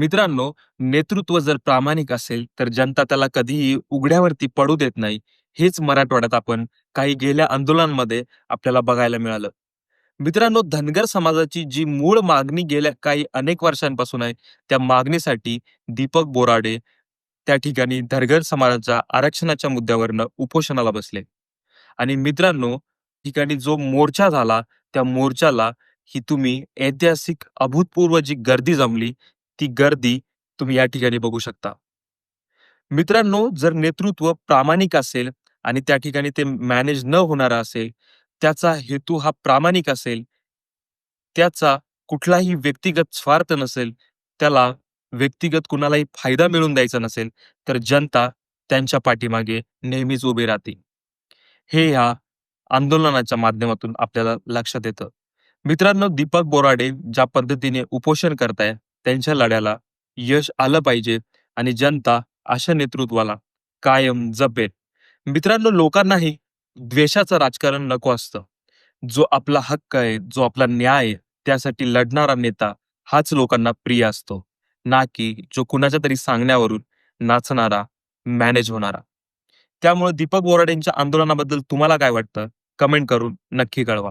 मित्रांनो, नेतृत्व जर प्रामाणिक असेल, तर जनता त्याला कधीही उघड्यावरती पडू देत नाही. हेच मराठवाड्यात आपण काही गेल्या आंदोलनांमध्ये आपल्याला बघायला मिळालं. मित्रांनो, धनगर समाजाची जी मूळ मागणी गेल्या काही अनेक वर्षांपासून आहे, त्या मागणीसाठी दीपक बोराडे त्या ठिकाणी धनगर समाजाच्या आरक्षणाच्या मुद्द्यावरनं उपोषणाला बसले. आणि मित्रांनो, ठिकाणी जो मोर्चा झाला, त्या मोर्चाला ही तुम्ही ऐतिहासिक अभूतपूर्व जी गर्दी जमली, ती गर्दी तुम्ही या ठिकाणी बघू शकता. मित्रांनो, जर नेतृत्व प्रामाणिक असेल आणि त्या ठिकाणी ते मॅनेज न होणार असेल, त्याचा हेतू हा प्रामाणिक असेल, त्याचा कुठलाही व्यक्तिगत स्वार्थ नसेल, त्याला व्यक्तिगत कुणालाही फायदा मिळून द्यायचा नसेल, तर जनता त्यांच्या पाठीमागे नेहमीच उभी राहते. हे ह्या आंदोलनाच्या माध्यमातून आपल्याला लक्षात येतं. मित्रांनो, दीपक बोराडे ज्या पद्धतीने उपोषण करताय, त्यांच्या लढ्याला यश आलं पाहिजे आणि जनता अशा नेतृत्वाला कायम जपेल. मित्रांनो, लोकांनाही द्वेषाचं राजकारण नको असतं. जो आपला हक्क आहे, जो आपला न्याय आहे, त्यासाठी लढणारा नेता हाच लोकांना प्रिय असतो, ना की जो कुणाच्या तरी सांगण्यावरून नाचणारा, मॅनेज होणारा. त्यामुळे दीपक बोराडेंच्या आंदोलनाबद्दल तुम्हाला काय वाटतं? कमेंट करून नक्की कळवा.